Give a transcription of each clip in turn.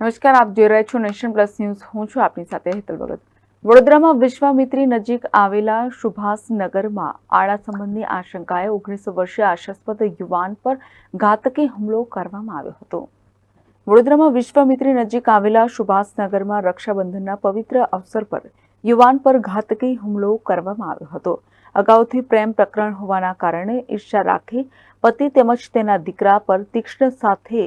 નમસ્કાર, આપ જોઈ રહ્યા છો નેશન પ્લસ ન્યૂઝ. હું છું આપની સાથે હેતલ ભગત. વડોદરામાં વિશ્વામિત્રી નજીક આવેલા સુભાષનગરમાં આડા સંબંધની આશંકાએ ઓગણીસ વર્ષીય આશાસ્પદ યુવાન પર ઘાતકી હુમલો કરવામાં આવ્યો હતો. વડોદરામાં વિશ્વામિત્રી નજીક આવેલા સુભાષનગરમાં રક્ષાબંધનના પવિત્ર અવસર પર યુવાન પર ઘાતકી હુમલો કરવામાં આવ્યો હતો. અગાઉથી પ્રેમ પ્રકરણ હોવાના કારણે ઈર્ષા રાખી પતિ તેમજ તેના દીકરા પર તીક્ષ્ણ સાથે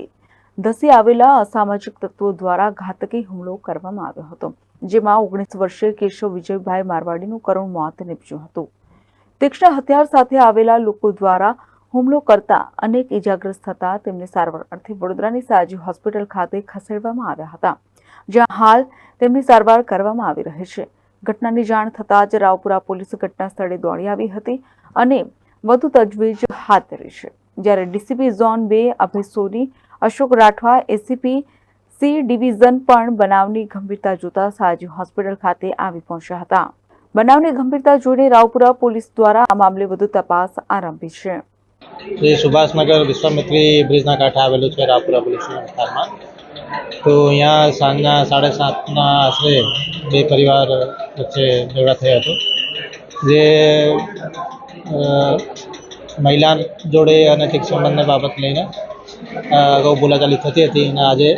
ધસી આવેલા અસામાજિક તત્વો દ્વારા ઘાતકી હુમલો કરવામાં આવ્યો હતો, જેમાં ઓગણીસ વર્ષીય કેશવ વિજયભાઈ મારવાડીનું કરુણ મોત નીપજ્યું હતું. તીક્ષ્ણ હથિયાર સાથે આવેલા લોકો દ્વારા હુમલો કરતા અનેક ઇજાગ્રસ્ત થતા તેમને સારવાર અર્થે વડોદરાની સાજી હોસ્પિટલ ખાતે ખસેડવામાં આવ્યા હતા, જ્યાં હાલ તેમની સારવાર કરવામાં આવી રહી છે. ઘટનાની જાણ થતાં જ રાવપુરા પોલીસ ઘટના સ્થળે દોડી આવી હતી અને વધુ તજવીજ હાથ ધરી છે. જ્યારે ડીસીપી ઝોન બે Abhay Soni Ashok Rathwa ACP C division પણ બનાવની ગંભીરતા જોતા સાજી હોસ્પિટલ ખાતે આવી પહોંચ્યા હતા. બનાવની ગંભીરતા જોઈને રાવપુરા પોલીસ દ્વારા આ મામલે વધુ તપાસ આરંભી છે. જે સુભાષનગર વિશ્વામિત્રી બ્રિજના કાંઠે આવેલું છે રાવપુરા પોલીસ વિસ્તારમાં. તો અહીંયા સાંજના સાડા સાતના આશરે બે પરિવાર વચ્ચે ઝઘડા થયા હતો. જે મહિલા જોડે અને અનૈતિક સંબંધને બાબત લઈને અગાઉ બોલાચાલી થતી હતી અને આજે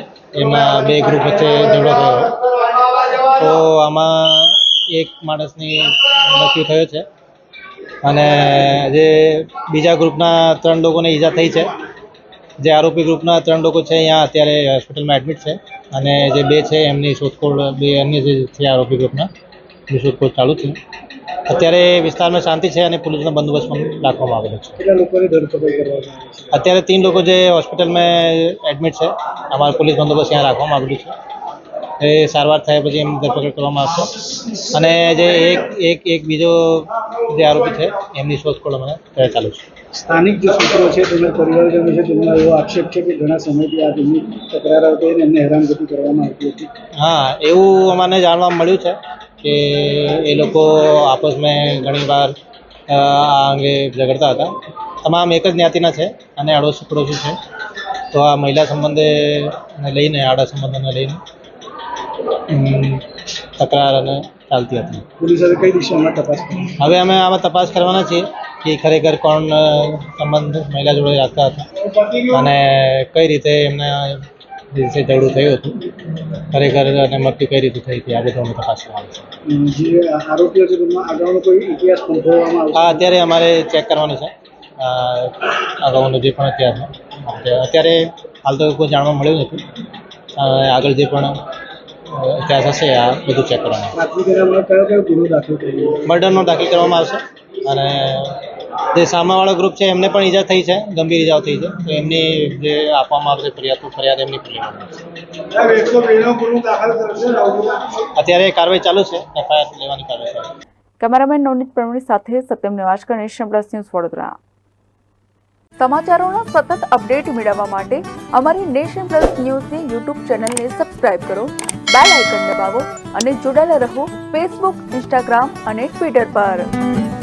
એમાં બે ગ્રુપ વચ્ચે ઝઘડો થયો. તો આમાં એક માણસની મૃત્યુ થયો છે અને જે બીજા ગ્રુપના ત્રણ લોકોને ઈજા થઈ છે. જે આરોપી ગ્રુપના ત્રણ લોકો છે અહીંયા અત્યારે હોસ્પિટલમાં એડમિટ છે અને જે બે છે એમની શોધખોળ, બે અન્ય જે છે આરોપી ગ્રુપના એ શોધખોળ ચાલુ છે. અત્યારે વિસ્તારમાં શાંતિ છે અને પોલીસનો બંદોબસ્ત પણ રાખવામાં આવેલો છે. કેટલા લોકોની ધરપકડ કરવામાં આવી અત્યારે ત્રણ લોકો જે હોસ્પિટલમાં એડમિટ છે અમારા પોલીસ બંદોબસ્ત ત્યાં રાખવામાં આવેલું છે. એ સારવાર થયા પછી એમની ધરપકડ કરવામાં આવશે. અને જે એક એક એક બીજો જે આરોપી છે એમની શોધખોળ અમે ચાલુ છે. સ્થાનિક જે સૂત્રો છે તેમના પરિવારજનો છે તેમનો એવો આક્ષેપ છે કે ઘણા સમયથી આ તેમની તકરાર આવતી એમને હેરાનગતિ કરવામાં આવતી હતી. હા એવું અમને જાણવા મળ્યું છે. કે એ લોકો આપસમાં ઘણીવાર વાર આ અંગે ઝઘડતા હતા. તમામ એક જ જ્ઞાતિના છે અને અડોશી પડોશી છે. તો આ મહિલા સંબંધે લઈને આડા સંબંધોને લઈને તકરાર અને ચાલતી હતી. પોલીસ હવે કઈ દિશામાં તપાસ હવે અમે આમાં તપાસ કરવાના છીએ કે ખરેખર કોણ સંબંધ મહિલા જોડે રાખતા હતા. અને કઈ રીતે એમને દિવસે ઝઘડું થયું હતું. ખરેખર અને મૃત્યુ કઈ રીતે થઈ હતી આ બધું અમે તપાસ આવે હા અત્યારે અમારે ચેક કરવાનું છે. અગાઉનો જે પણ અત્યારે અત્યારે હાલ તો કોઈ જાણવા મળ્યું નથી. આગળ જે પણ ઇતિહાસ હશે આ બધું ચેક કરવાનું. મર્ડરનો દાખલ કરવામાં આવશે અને જે સામાવાળો ગ્રુપ છે એમને પણ ઈજા થઈ છે ગંભીર ઈજાઓ થઈ છે. તો એમની જે આપવામાં આવશે ફરિયાદ ફરિયાદ એમની અત્યારે કાર્યવાહી ચાલુ છે એફઆઈઆર લેવાની કાર્યવાહી કેમેરામેન નવનીત પ્રવીણ સાથે Satyam Nivaskar Nation Plus news Vadodara. સમાચારોનો સતત અપડેટ મેળવવા માટે અમારી નેશન પ્લસ ન્યૂઝની યુટ્યુબ ચેનલને સબસ્ક્રાઇબ કરો બેલ આઇકન દબાવો અને જોડાયેલા રહો ફેસબુક ઇન્સ્ટાગ્રામ અને ટ્વિટર પર.